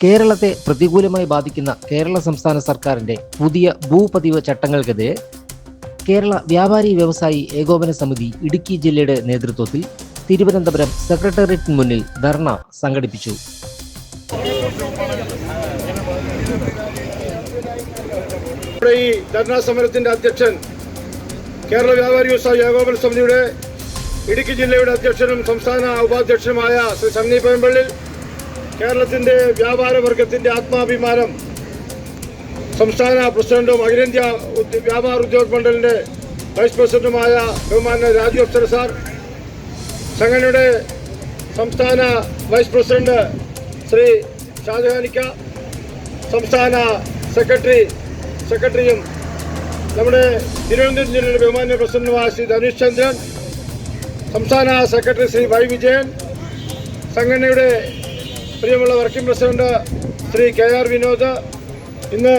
കേരളത്തെ പ്രതികൂലമായി ബാധിക്കുന്ന കേരള സംസ്ഥാന സർക്കാരിന്റെ പുതിയ ഭൂപതിവ് ചട്ടങ്ങൾക്കെതിരെ കേരള വ്യാപാരി വ്യവസായി ഏകോപന സമിതി ഇടുക്കി ജില്ലയുടെ നേതൃത്വത്തിൽ തിരുവനന്തപുരം സെക്രട്ടേറിയറ്റിന് മുന്നിൽ ധർണ സംഘടിപ്പിച്ചു. ഈ ധർണാ സമരത്തിന്റെ അധ്യക്ഷൻ കേരള വ്യാപാരി വ്യവസായ ഏകോപന സമിതിയുടെ ഇടുക്കി ജില്ലയുടെ അധ്യക്ഷനും സംസ്ഥാന ഉപാധ്യക്ഷനുമായ ശ്രീ സണ്ണി പയമ്പള്ളിൽ കേരളത്തിന്റെ വ്യാപാര വർഗത്തിന്റെ ആത്മാഭിമാനം സംസ്ഥാന പ്രസിഡന്റും അഖിലേന്ത്യാ വ്യാപാര ഉദ്योग മണ്ഡലിന്റെ വൈസ് പ്രസിഡന്റുമായ ബഹുമാന രാജു അപ്സര സാർ സംഘടനയുടെ സംസ്ഥാന വൈസ് പ്രസിഡന്റ് ശ്രീ ഷാജഹാനിക്ക സംസ്ഥാന സെക്രട്ടറി സെക്രട്ടറിയും നമ്മുടെ തിരുവനന്തപുരം ജില്ലയുടെ ബഹുമാന്യ പ്രസിഡന്റുമായ ശ്രീ ധനുഷ് ചന്ദ്രൻ സംസ്ഥാന സെക്രട്ടറി ശ്രീ വൈ വിജയൻ സംഘടനയുടെ പ്രിയമുള്ള working president Shri K R Vinod ഇന്ന്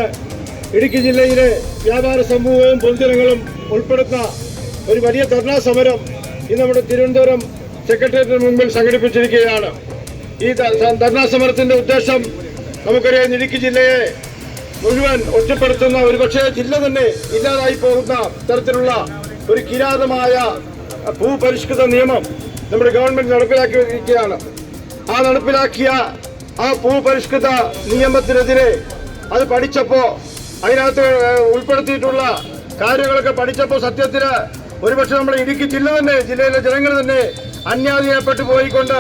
ഇടുക്കി ജില്ലയിലെ വ്യാപാര സമൂഹവും പൊതുജനങ്ങളും ഉൾപ്പെടുന്ന ഒരു വലിയ ധർണാ സമരം ഇന്ന് നമ്മുടെ തിരുവനന്തപുരം സെക്രട്ടേറിയറ്റിന് മുമ്പിൽ സംഘടിപ്പിച്ചിരിക്കുകയാണ്. ഈ ധർണാ സമരത്തിന്റെ ഉദ്ദേശം നമുക്കറിയാം ഇടുക്കി ജില്ലയെ മുഴുവൻ ഒറ്റപ്പെടുത്തുന്ന ഒരുപക്ഷെ ജില്ല തന്നെ ഇല്ലാതായി പോകുന്ന തരത്തിലുള്ള ഒരു കിരാതമായ ഭൂപരിഷ്കൃത നിയമം നമ്മുടെ ഗവൺമെന്റ് നടപ്പിലാക്കിയിരിക്കുകയാണ്. ആ നടപ്പിലാക്കിയ ആ ഭൂപരിഷ്കൃത നിയമത്തിനെതിരെ അത് പഠിച്ചപ്പോ അതിനകത്ത് ഉൾപ്പെടുത്തിയിട്ടുള്ള കാര്യങ്ങളൊക്കെ പഠിച്ചപ്പോ സത്യത്തിൽ ഒരുപക്ഷെ നമ്മുടെ ഇടുക്കി ജില്ല തന്നെ ജില്ലയിലെ ജനങ്ങൾ തന്നെ അന്യാധീനപ്പെട്ടു പോയിക്കൊണ്ട്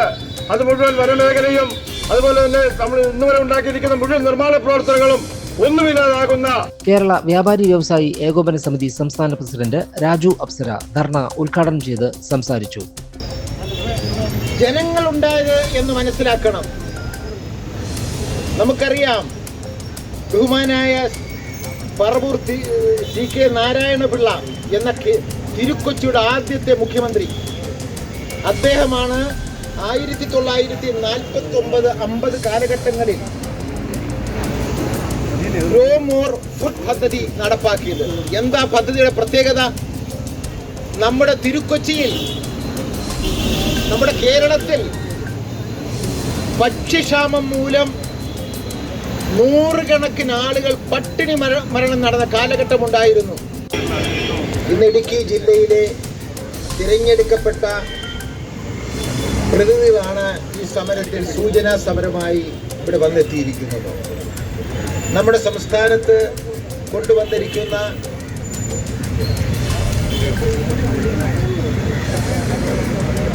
അത് മുഴുവൻ വനമേഖലയും അതുപോലെ തന്നെ നമ്മൾ ഇന്നുവരെ ഉണ്ടാക്കിയിരിക്കുന്ന മുഴുവൻ നിർമ്മാണ പ്രവർത്തനങ്ങളും ഒന്നുമില്ലാതാകുന്ന കേരള വ്യാപാരി വ്യവസായി ഏകോപന സമിതി സംസ്ഥാന പ്രസിഡന്റ് രാജു അപ്സര ധർണ ഉദ്ഘാടനം ചെയ്ത് സംസാരിച്ചു. ജനങ്ങളുണ്ടായത് എന്ന് മനസ്സിലാക്കണം. നമുക്കറിയാം ബഹുമാനായ പറവൂർ സി കെ നാരായണപിള്ള എന്ന തിരുക്കൊച്ചിയുടെ ആദ്യത്തെ മുഖ്യമന്ത്രി. അദ്ദേഹമാണ് ആയിരത്തി തൊള്ളായിരത്തി നാൽപ്പത്തി ഒമ്പത് അമ്പത് കാലഘട്ടങ്ങളിൽ ഗ്രോ മോർ ഫുഡ് പദ്ധതി നടപ്പാക്കിയത്. എന്താ പദ്ധതിയുടെ പ്രത്യേകത? നമ്മുടെ തിരുക്കൊച്ചിയിൽ നമ്മുടെ കേരളത്തിൽ ഭക്ഷ്യക്ഷാമം മൂലം നൂറുകണക്കിന് ആളുകൾ പട്ടിണി മര- മരണം നടന്ന കാലഘട്ടമുണ്ടായിരുന്നു. ഇന്ന് ഇടുക്കി ജില്ലയിലെ തിരഞ്ഞെടുക്കപ്പെട്ട പ്രതിനിധികളാണ് ഈ സമരത്തിൽ സൂചനാ സമരമായി ഇവിടെ വന്നെത്തിയിരിക്കുന്നത്. നമ്മുടെ സംസ്ഥാനത്ത് കൊണ്ടുവന്നിരിക്കുന്ന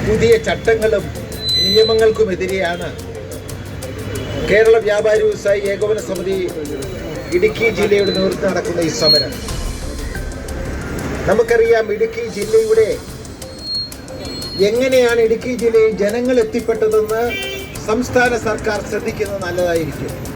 പുതിയ ചട്ടങ്ങളും നിയമങ്ങൾക്കുമെതിരെയാണ് കേരള വ്യാപാരി വ്യവസായി ഏകോപന സമിതി ഇടുക്കി ജില്ലയുടെ നേതൃത്വം നടക്കുന്ന ഈ സമരം. നമുക്കറിയാം ഇടുക്കി ജില്ലയുടെ എങ്ങനെയാണ് ഇടുക്കി ജില്ലയിൽ ജനങ്ങൾ എത്തിപ്പെട്ടതെന്ന് സംസ്ഥാന സർക്കാർ ശ്രദ്ധിക്കുന്നത് നല്ലതായിരിക്കും.